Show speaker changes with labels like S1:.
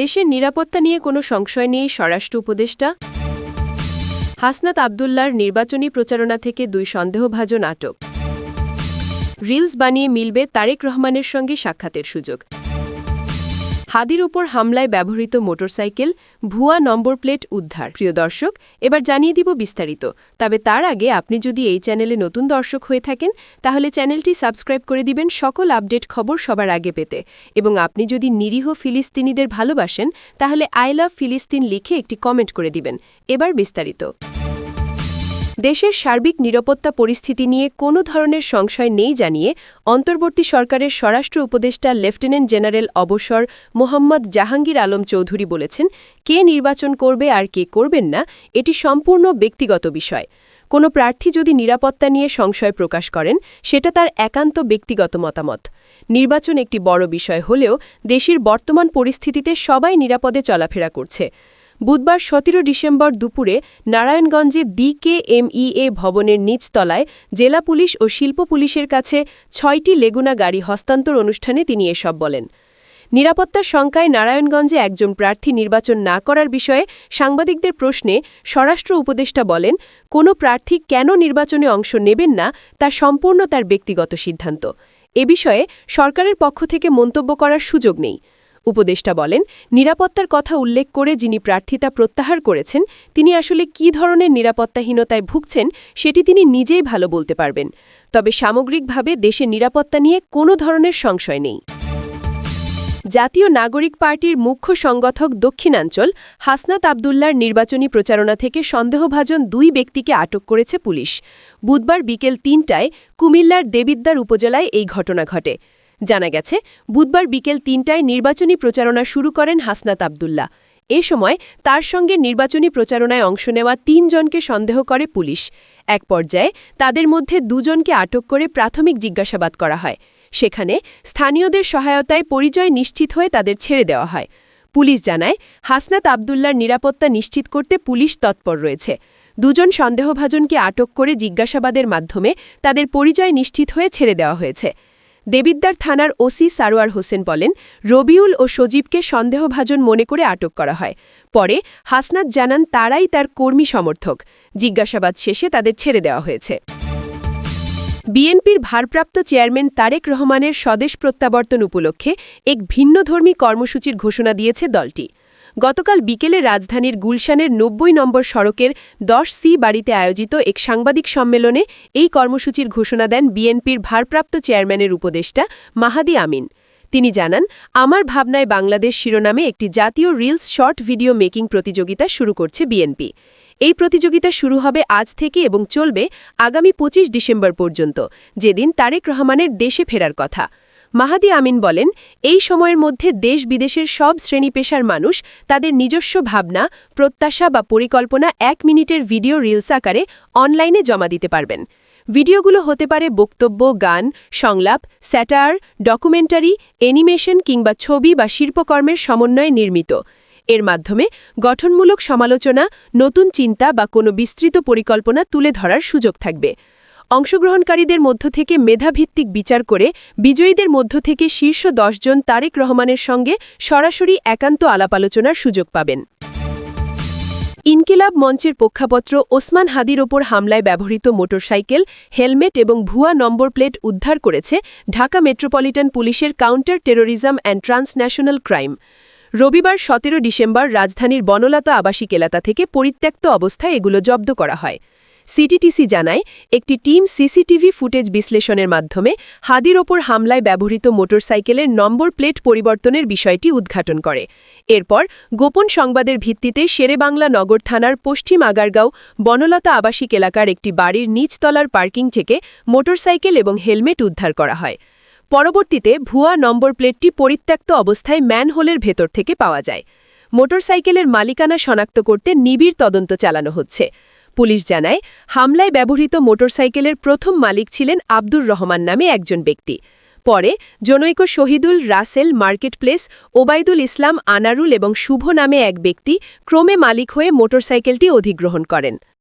S1: দেশের নিরাপত্তা নিয়ে কোনো সংশয় নেই স্বরাষ্ট্র উপদেষ্টা। হাসনাত আবদুল্লার নির্বাচনী প্রচারণা থেকে দুই সন্দেহভাজন আটক। রিলস বানিয়ে মিলবে তারেক রহমানের সঙ্গে সাক্ষাতের সুযোগ। হাদির উপর হামলায় ব্যবহৃত মোটরসাইকেল ভুয়া নম্বর প্লেট উদ্ধার। প্রিয় দর্শক, এবার জানিয়ে দিব বিস্তারিত। তবে তার আগে আপনি যদি এই চ্যানেলে নতুন দর্শক হয়ে থাকেন, তাহলে চ্যানেলটি সাবস্ক্রাইব করে দিবেন সকল আপডেট খবর সবার আগে পেতে। এবং আপনি যদি নিরীহ ফিলিস্তিনিদের ভালোবাসেন, তাহলে আই লাভ ফিলিস্তিন লিখে একটি কমেন্ট করে দিবেন। এবার বিস্তারিত। দেশের সার্বিক নিরাপত্তা পরিস্থিতি নিয়ে কোনো ধরনের সংশয় নেই জানিয়ে অন্তর্বর্তী সরকারের স্বরাষ্ট্র উপদেষ্টা লেফটেন্যান্ট জেনারেল অবসর মোহাম্মদ জাহাঙ্গীর আলম চৌধুরী বলেছেন, কে নির্বাচন করবে আর কে করবেন না, এটি সম্পূর্ণ ব্যক্তিগত বিষয়। কোনো প্রার্থী যদি নিরাপত্তা নিয়ে সংশয় প্রকাশ করেন, সেটা তার একান্ত ব্যক্তিগত মতামত। নির্বাচন একটি বড় বিষয় হলেও দেশের বর্তমান পরিস্থিতিতে সবাই নিরাপদে চলাফেরা করছে। বুধবার সতেরো ডিসেম্বর দুপুরে নারায়ণগঞ্জে ডিকেএমইএ ভবনের নিচতলায় জেলা পুলিশ ও শিল্প পুলিশের কাছে ছয়টি লেগুনা গাড়ি হস্তান্তর অনুষ্ঠানে তিনি এসব বলেন। নিরাপত্তার শঙ্কায় নারায়ণগঞ্জে একজন প্রার্থী নির্বাচন না করার বিষয়ে সাংবাদিকদের প্রশ্নে স্বরাষ্ট্র উপদেষ্টা বলেন, কোনো প্রার্থী কেন নির্বাচনে অংশ নেবেন না তা সম্পূর্ণ তার ব্যক্তিগত সিদ্ধান্ত। এ বিষয়ে সরকারের পক্ষ থেকে মন্তব্য করার সুযোগ নেই। উপদেষ্টা বলেন, নিরাপত্তার কথা উল্লেখ করে যিনি প্রার্থিতা প্রত্যাহার করেছেন, তিনি আসলে কি ধরনের নিরাপত্তাহীনতায় ভুগছেন সেটি তিনি নিজেই ভালো বলতে পারবেন। তবে সামগ্রিকভাবে দেশের নিরাপত্তা নিয়ে কোনো ধরনের সংশয় নেই। জাতীয় নাগরিক পার্টির মুখ্য সংগঠক দক্ষিণাঞ্চল, হাসনাত আবদুল্লার নির্বাচনী প্রচারণা থেকে সন্দেহভাজন দুই ব্যক্তিকে আটক করেছে পুলিশ। বুধবার বিকেল তিনটায় কুমিল্লার দেবিদ্দার উপজেলায় এই ঘটনা ঘটে। জানা গেছে, বুধবার বিকেল তিনটায় নির্বাচনী প্রচারণা শুরু করেন হাসনাত আবদুল্লা এ সময় তার সঙ্গে নির্বাচনী প্রচারণায় অংশ নেওয়া তিনজনকে সন্দেহ করে পুলিশ। এক পর্যায়ে তাদের মধ্যে দুজনকে আটক করে প্রাথমিক জিজ্ঞাসাবাদ করা হয়। সেখানে স্থানীয়দের সহায়তায় পরিচয় নিশ্চিত হয়ে তাদের ছেড়ে দেওয়া হয়। পুলিশ জানায়, হাসনাত আবদুল্লার নিরাপত্তা নিশ্চিত করতে পুলিশ তৎপর রয়েছে। দুজন সন্দেহভাজনকে আটক করে জিজ্ঞাসাবাদের মাধ্যমে তাদের পরিচয় নিশ্চিত হয়ে ছেড়ে দেওয়া হয়েছে। দেবিদ্দার থানার ওসি সারোয়ার হোসেন বলেন, রবিউল ও সজীবকে সন্দেহভাজন মনে করে আটক করা হয়। পরে হাসনাত জানান তারাই তার কর্মী সমর্থক। জিজ্ঞাসাবাদ শেষে তাদের ছেড়ে দেওয়া হয়েছে। বিএনপির ভারপ্রাপ্ত চেয়ারম্যান তারেক রহমানের স্বদেশ প্রত্যাবর্তন উপলক্ষে এক ভিন্নধর্মী কর্মসূচির ঘোষণা দিয়েছে দলটি। গতকাল বিকেলে রাজধানীর গুলশানের নব্বই নম্বর সড়কের দশ সি বাড়িতে আয়োজিত এক সাংবাদিক সম্মেলনে এই কর্মসূচির ঘোষণা দেন বিএনপির ভারপ্রাপ্ত চেয়ারম্যানের উপদেষ্টা মাহাদি আমিন। তিনি জানান, আমার ভাবনায় বাংলাদেশ শিরোনামে একটি জাতীয় রিলস শর্ট ভিডিও মেকিং প্রতিযোগিতা শুরু করছে বিএনপি। এই প্রতিযোগিতা শুরু হবে আজ থেকে এবং চলবে আগামী ২৫ ডিসেম্বর পর্যন্ত। যেদিন তারেক রহমানের দেশে ফেরার কথা। মাহাদি আমিন বলেন, এই সময়ের মধ্যে দেশ বিদেশের সব শ্রেণি পেশার মানুষ তাদের নিজস্ব ভাবনা, প্রত্যাশা বা পরিকল্পনা এক মিনিটের ভিডিও রিলস আকারে অনলাইনে জমা দিতে পারবেন। ভিডিওগুলো হতে পারে বক্তব্য, গান, সংলাপ, স্যাটার, ডকুমেন্টারি, অ্যানিমেশন কিংবা ছবি বা শিল্পকর্মের সমন্বয়ে নির্মিত। এর মাধ্যমে গঠনমূলক সমালোচনা, নতুন চিন্তা বা কোনো বিস্তৃত পরিকল্পনা তুলে ধরার সুযোগ থাকবে। অংশগ্রহণকারীদের মধ্য থেকে মেধাভিত্তিক বিচার করে বিজয়ীদের মধ্য থেকে শীর্ষ দশজন তারেক রহমানের সঙ্গে সরাসরি একান্ত আলাপ আলোচনার সুযোগ পাবেন। ইনকিলাব মঞ্চের পক্ষাপত্র ওসমান হাদির ওপর হামলায় ব্যবহৃত মোটরসাইকেল, হেলমেট এবং ভুয়া নম্বর প্লেট উদ্ধার করেছে ঢাকা মেট্রোপলিটন পুলিশের counter terrorism and transnational crime. রবিবার সতেরো ডিসেম্বর রাজধানীর বনলতা আবাসিক এলাকা থেকে পরিত্যক্ত অবস্থায় এগুলো জব্দ করা হয়। সিটিটিসি জানায়, একটি টিম সিসিটিভি ফুটেজ বিশ্লেষণের মাধ্যমে হাদির ওপর হামলায় ব্যবহৃত মোটরসাইকেলের নম্বর প্লেট পরিবর্তনের বিষয়টি উদ্ঘাটন করে। এরপর গোপন সংবাদের ভিত্তিতে শেরেবাংলা নগর থানার পশ্চিম আগারগাঁও বনলতা আবাসিক এলাকার একটি বাড়ির নিচতলার পার্কিং থেকে মোটরসাইকেল এবং হেলমেট উদ্ধার করা হয়। পরবর্তীতে ভুয়া নম্বর প্লেটটি পরিত্যক্ত অবস্থায় ম্যানহোলের ভেতর থেকে পাওয়া যায়। মোটরসাইকেলের মালিকানা শনাক্ত করতে নিবিড় তদন্ত চালানো হচ্ছে। পুলিশ জানায়, হামলায় ব্যবহৃত মোটরসাইকেলের প্রথম মালিক ছিলেন আব্দুর রহমান নামে একজন ব্যক্তি। পরে, জনৈক শহীদুল রাসেল মার্কেট প্লেস ওবায়দুল ইসলাম আনারুল এবং শুভ নামে এক ব্যক্তি ক্রমে মালিক হয়ে মোটরসাইকেলটি অধিগ্রহণ করেন।